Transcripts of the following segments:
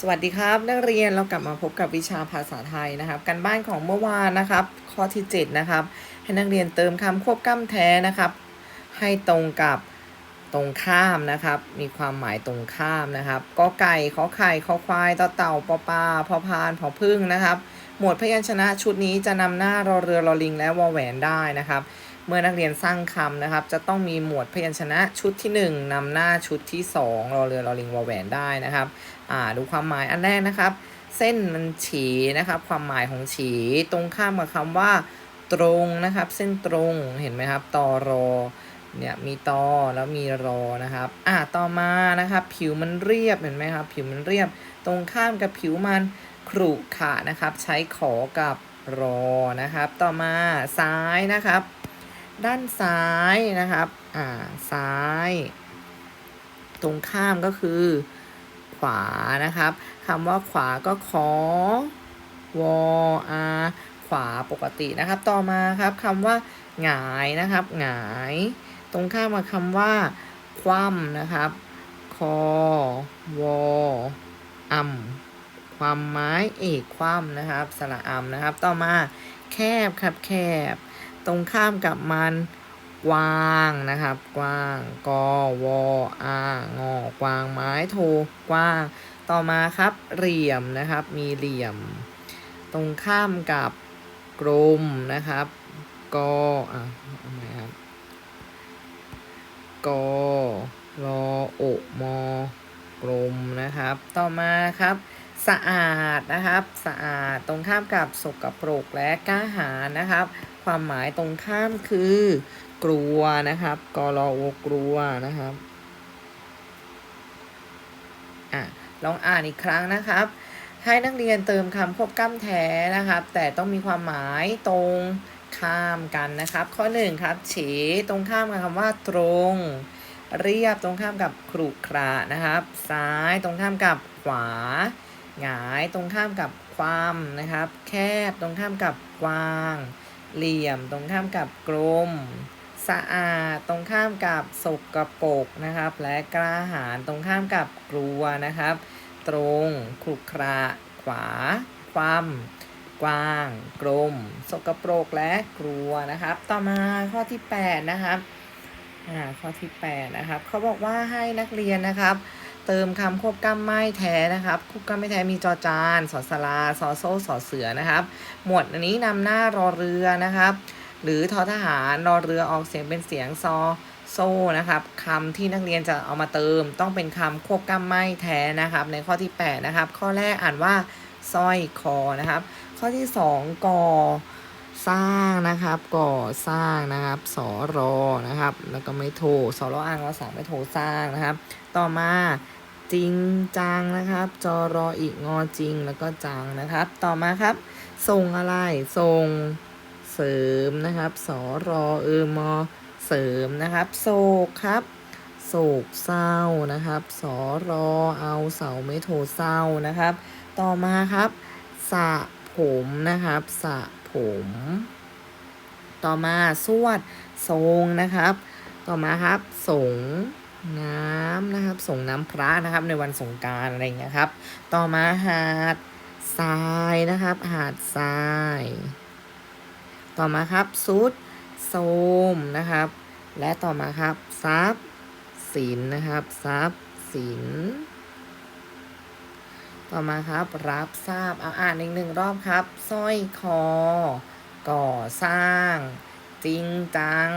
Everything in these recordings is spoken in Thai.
สวัสดีครับ นักเรียนเรากลับมาพบกับวิชาภาษาไทยนะครับการบ้านของเมื่อวานนะครับข้อที่7นะครับให้นักเรียนเติมคำควบกล้ำแท้นะครับ ให้ตรงกับตรงข้ามนะครับ มีความหมายตรงข้ามนะครับกอไก่ขอไข่ขอควายต่อเต่าปอปลาพอพานพอพึ่งนะครับ หมวดพยัญชนะชุดนี้จะนำหน้ารอเรือรอลิงและวอแหวนได้นะครับ เมื่อนักเรียนสร้างคำนะครับ จะต้องมีหมวดพยัญชนะชุดที่ 1นำหน้าชุดที่ 2รอเรือรอลิงวอแหวนได้นะครับอ่าดูความหมายอันแรกนะครับ เส้นมันฉีนะครับ ความหมายของฉีตรงข้ามกับคำว่า ตรงนะครับ เส้นตรงเห็นไหมครับตอรอเนี่ยมีตอแล้วมีรอนะครับ อ่าต่อมานะครับ ผิวมันเรียบเห็นไหมครับ ผิวมันเรียบ ตรงข้ามกับผิวมันขรุขระนะครับ ใช้ขอกับรอนะครับ ต่อมาซ้ายนะครับ ด้านซ้ายนะครับ อ่า ซ้าย ตรงข้ามก็คือ ขวานะครับคำว่าขวาก็ขอวอาขวาปกตินะครับ ต่อมาครับคำว่าหงายนะครับหงาย ตรงข้ามกับคำว่า คว่ำนะครับ คอวออำความไม้เอกคว่ำนะครับ สระอำนะครับ ต่อมาแคบครับแคบ ตรงข้ามกับมัน กว้างนะครับ กว้างกอวออางอกวางไม้โทกว้าง ต่อมาครับ เหลี่ยมนะครับ มีเหลี่ยม ตรงข้ามกับกลมนะครับกออะเอาใหม่ครับกอรอโอมอกลมนะครับ ต่อมาครับสะอาดนะครับ สะอาดตรงข้ามกับสกปรกและกล้าหาญนะครับ ความหมายตรงข้ามคือ กลัวนะครับกรอโอกลัวนะครับอะลองอ่านอีกครั้งนะครับ ให้นักเรียนเติมคำควบกล้ำแท้นะครับ แต่ต้องมีความหมายตรงข้ามกันนะครับ ข้อหนึ่งครับเฉตรงข้ามกับคำว่าตรง เรียบตรงข้ามกับขรุขระนะครับ ซ้ายตรงข้ามกับขวาหงายตรงข้ามกับความนะครับ แคบตรงข้ามกับกว้าง เหลี่ยมตรงข้ามกับกลม สะอาดตรงข้ามกับสกปรกนะครับ และกล้าหาญตรงข้ามกับกลัวนะครับ ตรงขรุขระขวา ความกว้าง กลม สกปรกและกลัวนะครับ ต่อมาข้อที่ 8 นะครับข้อที่ 8 นะครับเขาบอกว่าให้นักเรียนนะครับ เติมคำควบกล้ำไม่แท้นะครับควบกล้ำไม่แท้มีจอจานสอสลาสอโซ่สอเสือนะครับ หมวดอันนี้นำหน้ารอเรือนะครับ หรือทอทหารรอเรือออกเสียงเป็นเสียงซอโซ่นะครับคำที่นักเรียนจะเอามาเติม ต้องเป็นคำควบกล้ำไม่แท้นะครับ ในข้อที่ 8 นะครับ ข้อแรกอ่านว่าสร้อยคอนะครับ ข้อที่ 2กอ สร้างนะครับ ก่อสร้างนะครับสอรอนะครับ แล้วก็ไม่โทสอรออ่างรอสามไม่โทสร้างนะครับ ต่อมาจริงจังนะครับจอรออีกงอจริงแล้วก็จังนะครับ ต่อมาครับส่งอะไรส่งเสริมนะครับสอรอเออมอเสริมนะครับ โศกครับ โศกเศร้านะครับสอรอเอาเสาไม่โทเศร้านะครับ ต่อมาครับสระผมนะครับสระ ผม ต่อมาสวดทรงนะครับ ต่อมาครับ สงน้ำนะครับ ส่งน้ำพระนะครับ ในวันสงการอะไรเงี้ยครับ ต่อมาหาดทรายนะครับ หาดทราย ต่อมาครับซุดโสมนะครับ และต่อมาครับทรัพย์สินนะครับทรัพย์สิน ต่อมาครับ รับทราบเอาอ่านอีกหนึ่งรอบครับสร้อยคอ ก่อสร้าง จริงจัง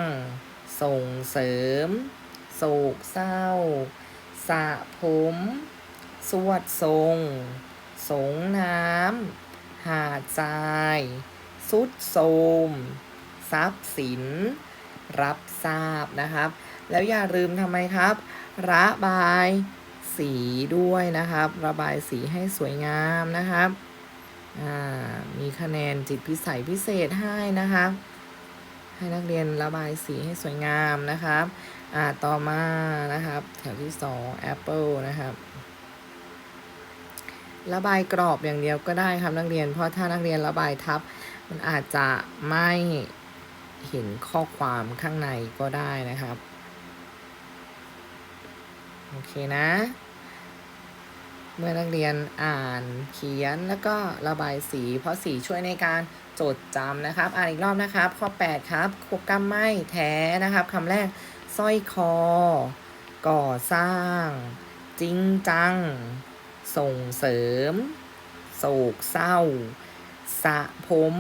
ส่งเสริม โศกเศร้า สะผม สวดทรง สงน้ำ หาดทราย สุดโทมทรัพย์สิน รับทราบนะครับ แล้วอย่าลืมทำไมครับ ระบาย สีด้วยนะครับ ระบายสีให้สวยงามนะครับมีคะแนนจิตพิสัยพิเศษให้นะครับให้นักเรียนระบายสีให้สวยงามนะครับต่อมานะครับ แถวที่สองแอปเปิลนะครับระบายกรอบอย่างเดียวก็ได้ครับนักเรียน เพราะถ้านักเรียนระบายทับ มันอาจจะไม่เห็นข้อความข้างในก็ได้นะครับ โอเคนะ เมื่อนักเรียนอ่านเขียนแล้วก็ระบายสี เพราะสีช่วยในการจดจำนะครับ อ่านอีกรอบนะครับ ข้อ 8 ครับควบกำไม่แท้นะครับคำแรกสร้อยคอ ก่อสร้าง จริงจัง ส่งเสริม โศกเศร้า สะผม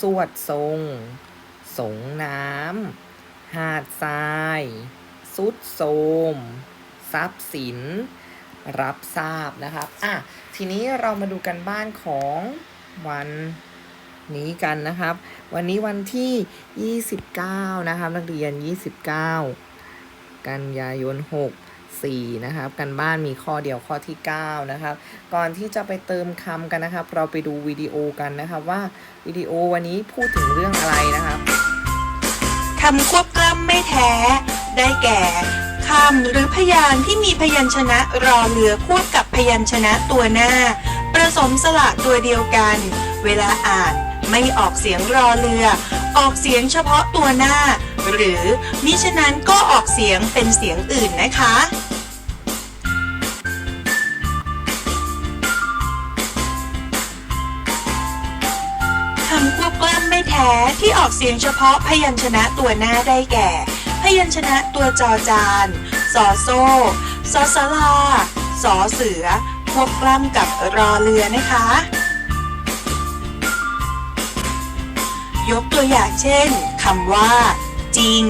สวดทรง สงน้ำหาดทราย สุดโทมทรัพย์สิน รับทราบนะครับอะทีนี้เรามาดูกันบ้านของวันนี้กันนะครับ วันนี้วันที่ 29 นะครับ นักเรียน 29 กันยายน 64 นะครับ กันบ้านมีข้อเดียวข้อที่ 9 นะครับ ก่อนที่จะไปเติมคำกันนะครับ เราไปดูวิดีโอกันนะครับว่าวิดีโอวันนี้พูดถึงเรื่องอะไรนะครับคำควบกล้ำไม่แท้ ได้แก่ คำหรือพยางค์ที่มีพยัญชนะรอเรือควบกับพยัญชนะตัวหน้า ประสมสระตัวเดียวกัน เวลาอ่านไม่ออกเสียงรอเรือ ออกเสียงเฉพาะตัวหน้า หรือมิฉะนั้นก็ออกเสียงเป็นเสียงอื่นนะคะคำควบกล้ำไม่แท้ที่ออกเสียงเฉพาะพยัญชนะตัวหน้าได้แก่ พยัญชนะตัวจอจานสอโซ่สอสลาสอเสือควบกล้ำกับรอเรือนะคะ ยกตัวอย่างเช่นคำว่า จริง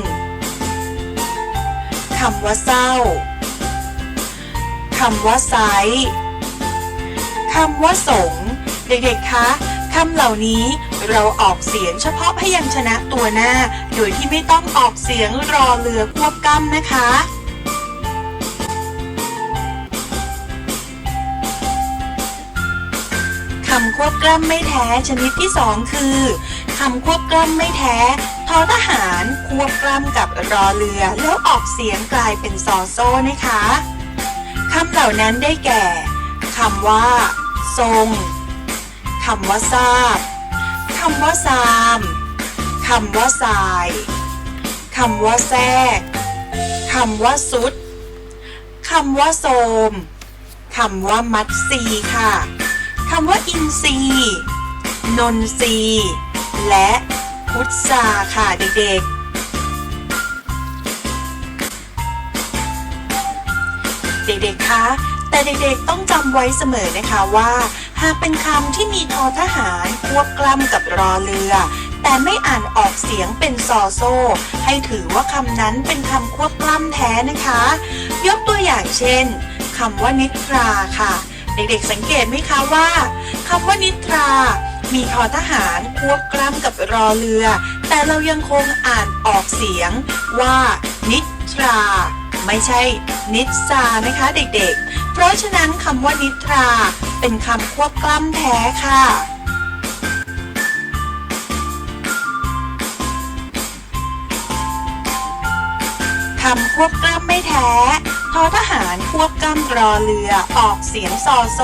คำว่าเศร้าคำว่าไซคำว่าสง เด็กๆ คะ คำเหล่านี้ เราออกเสียงเฉพาะพยัญชนะตัวหน้า โดยที่ไม่ต้องออกเสียงรอเรือควบกล้ำนะคะคำควบกล้ำไม่แท้ชนิดที่สองคือคำควบกล้ำไม่แท้ทอทหารควบกล้ำกับรอเรือ แล้วออกเสียงกลายเป็นซอโซ่นะคะคำเหล่านั้นได้แก่คำว่า ทรงคำว่าทราบ คำว่าซามคำว่าสายคำว่าแทรกคำว่าสุดคำว่าโสมคำว่ามัดซีค่ะคำว่าอินทรีนนทรีและพุทธาค่ะเด็กๆ เด็กๆคะแต่เด็กๆต้องจำไว้เสมอนะคะว่า หากเป็นคำที่มีทอทหารควบกล้ำกับรอเรือ แต่ไม่อ่านออกเสียงเป็นซอโซ ให้ถือว่าคำนั้นเป็นคำควบกล้ำแท้นะคะ ยกตัวอย่างเช่นคำว่านิทราค่ะ เด็กๆสังเกตไหมคะว่าคำว่านิทรา มีทอทหารควบกล้ำกับรอเรือ แต่เรายังคงอ่านออกเสียงว่านิทรา ไม่ใช่นิสานะคะเด็กๆ เพราะฉะนั้นคำว่านิทรา เป็นคำควบกล้ำแท้ค่ะ คำควบกล้ำไม่แท้ทอทหารควบกล้ำรอเรือออกเสียงซอโซ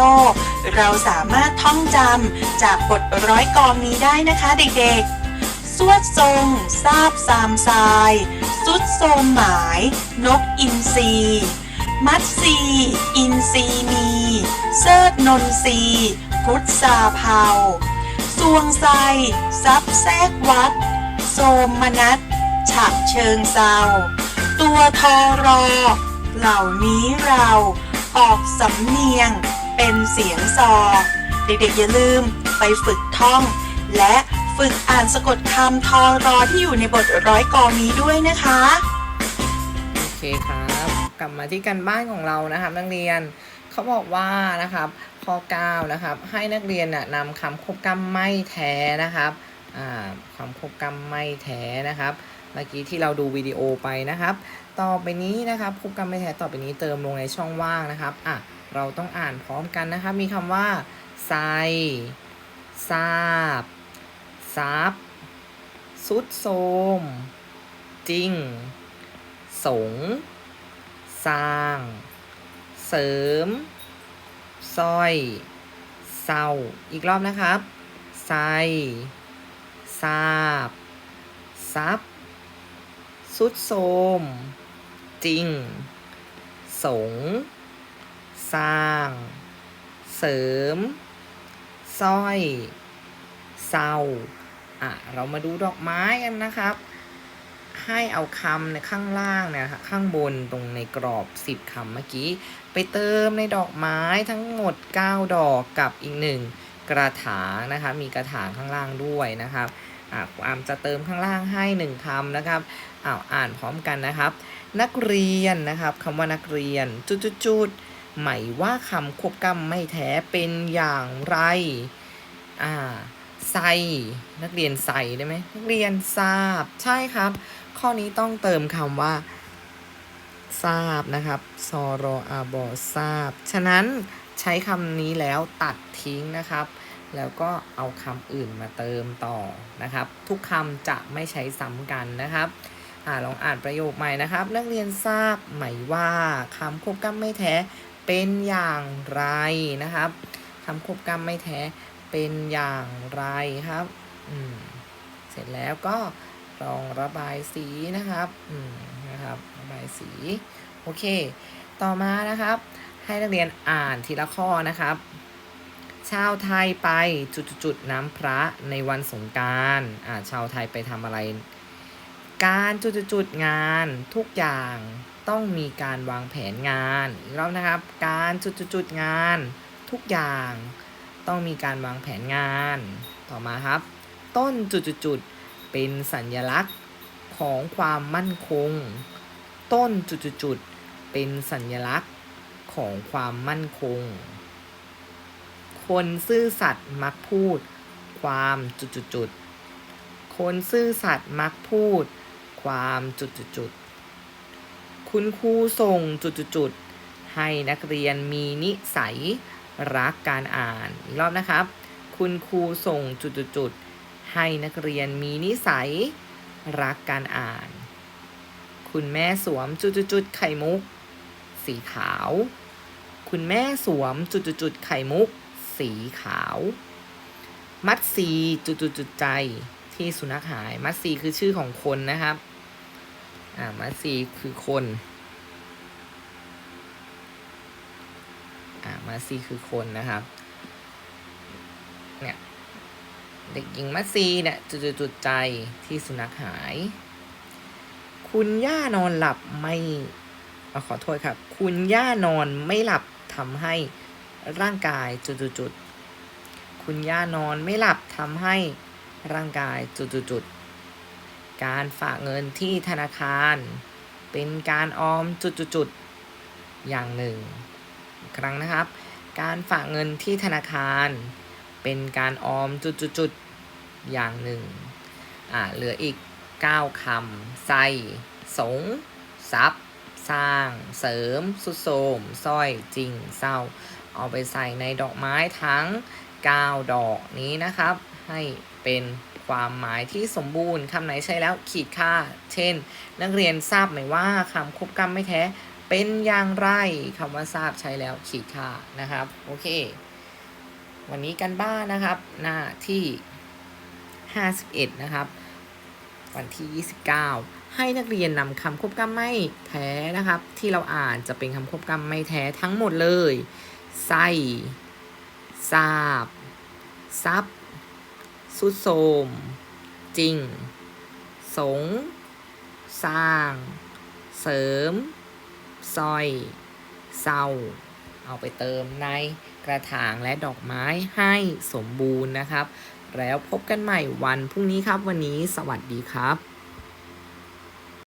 เราสามารถท่องจำจากบทร้อยกองนี้ได้นะคะเด็กๆสวดทรงทราบสามทราย สุดโทรมหมาย นกอินทรีมัดซี อินทรีมี เสิร์ชนนทรีพุทธสาเผาสวงไซซับแทกวัด โสมมนัสฉะเชิงเศร้าตัวทอรอ เหล่านี้เราออกสำเนียงเป็นเสียงซอ เด็กๆอย่าลืมไปฝึกท่อง และฝึกอ่านสะกดคำทอรอที่อยู่ในบทร้อยกองนี้ด้วยนะคะ โอเคครับ กลับมาที่การบ้านของเรานะครับนักเรียน เขาบอกว่านะครับข้อ9นะครับให้นักเรียนน่ะนำคำควบกล้ำไม่แท้นะครับคำควบกล้ำไม่แท้นะครับ เมื่อกี้ที่เราดูวิดีโอไปนะครับ ต่อไปนี้นะครับควบกล้ำไม่แท้ต่อไปนี้เติมลงในช่องว่างนะครับอะเราต้องอ่านพร้อมกันนะครับ มีคำว่าใส่ทราบซับสุดโทมจริง สง สร้าง เสริมสร้อยเศร้าอีกรอบนะครับใส่ทราบซับสุดโทมจริง สง สร้าง เสริมสร้อยเศร้าอะ เรามาดูดอกไม้กันนะครับ ให้เอาคำในข้างล่างเนยคะข้างบนตรงในกรอบ 10คำเมื่อกี้ ไปเติมในดอกไม้ทั้งหมด 9 ดอกกับอีกหนึ่งกระถางนะคะมีกระถางข้างล่างด้วยนะครับอะครูอามจะเติมข้างล่างให้หนึ่งคำนะครับอ้าวอ่านพร้อมกันนะครับ นักเรียนนะครับคำว่านักเรียนจุดๆๆหมายว่าคำควบกล้ำไม่แท้เป็นอย่างไรอ่าใส่นักเรียนใส่ได้ไหมนักเรียนทราบใช่ครับ ข้อนี้ต้องเติมคำว่า ทราบนะครับซอรออาบอทราบ ฉะนั้นใช้คำนี้แล้วตัดทิ้งนะครับ แล้วก็เอาคำอื่นมาเติมต่อนะครับ ทุกคำจะไม่ใช้ซ้ำกันนะครับอ่าลองอ่านประโยคใหม่นะครับ นักเรียนทราบไหมว่าคำควบกล้ำไม่แท้เป็นอย่างไรนะครับคำควบกล้ำไม่แท้เป็นอย่างไรครับ อืม เสร็จแล้วก็ ลองระบายสีนะครับอืมนะครับระบายสีโอเค ต่อมานะครับ ให้นักเรียนอ่านทีละข้อนะครับ ชาวไทยไปจุดๆน้ำพระในวันสงการอ่าชาวไทยไปทำอะไร การจุดๆงานทุกอย่างต้องมีการวางแผนงานอีกรอบนะครับ การจุดๆงานทุกอย่างต้องมีการวางแผนงาน ต่อมาครับ ต้นจุดๆ เป็นสัญลักษณ์ของความมั่นคง ต้นจุดๆเป็นสัญลักษณ์ของความมั่นคง คนซื่อสัตย์มักพูด ความจุดๆคนซื่อสัตย์มักพูด ความจุดๆคุณครูส่งจุดๆให้นักเรียนมีนิสัยรักการอ่านรอบนะครับ คุณครูส่งจุดๆ ให้นักเรียนมีนิสัยรักการอ่าน คุณแม่สวมจุดๆไข่มุก สีขาว คุณแม่สวมจุดๆไข่มุก สีขาว มัดซีจุดๆๆใจที่สุนัขหาย มัดซีคือชื่อของคนนะครับ อ่า มัดซีคือคน อ่า มัดซีคือคนนะครับ เนี่ย เด็กหญิงมัซีเนี่ยจุดๆๆใจที่สุนัขหาย คุณย่านอนหลับไม่เอาขอโทษครับ คุณย่านอนไม่หลับทำให้ร่างกายจุดๆๆคุณย่านอนไม่หลับทำให้ร่างกายจุดๆๆการฝากเงินที่ธนาคาร เป็นการออมจุดๆๆอย่างหนึ่ง ครั้งนะครับ การฝากเงินที่ธนาคาร เป็นการออมจุดๆๆอย่างหนึ่งอ่าเหลืออีก 9คำใส่สงซับสร้าง เสริม สุดโทรมสร้อยจริงเศร้า เอาไปใส่ในดอกไม้ทั้ง 9 ดอกนี้นะครับ ให้เป็นความหมายที่สมบูรณ์คำไหนใช้แล้วขีดค่า เช่น นักเรียนทราบไหมว่าคำคบกล้ำไม่แท้เป็นอย่างไรคำว่าทราบใช้แล้วขีดค่านะครับ โอเค วันนี้กันบ้านนะครับ หน้าที่ 51 นะครับ วันที่ 29 ให้นักเรียนนำคำควบกล้ำไม่แท้นะครับ ที่เราอ่านจะเป็นคำควบกล้ำไม่แท้ทั้งหมดเลยไส้ทราบซับสุดโทรมจริง สง สร้าง เสริมสร้อยเศร้า เอาไปเติมใน กระถางและดอกไม้ให้สมบูรณ์นะครับ แล้วพบกันใหม่วันพรุ่งนี้ครับวันนี้สวัสดีครับ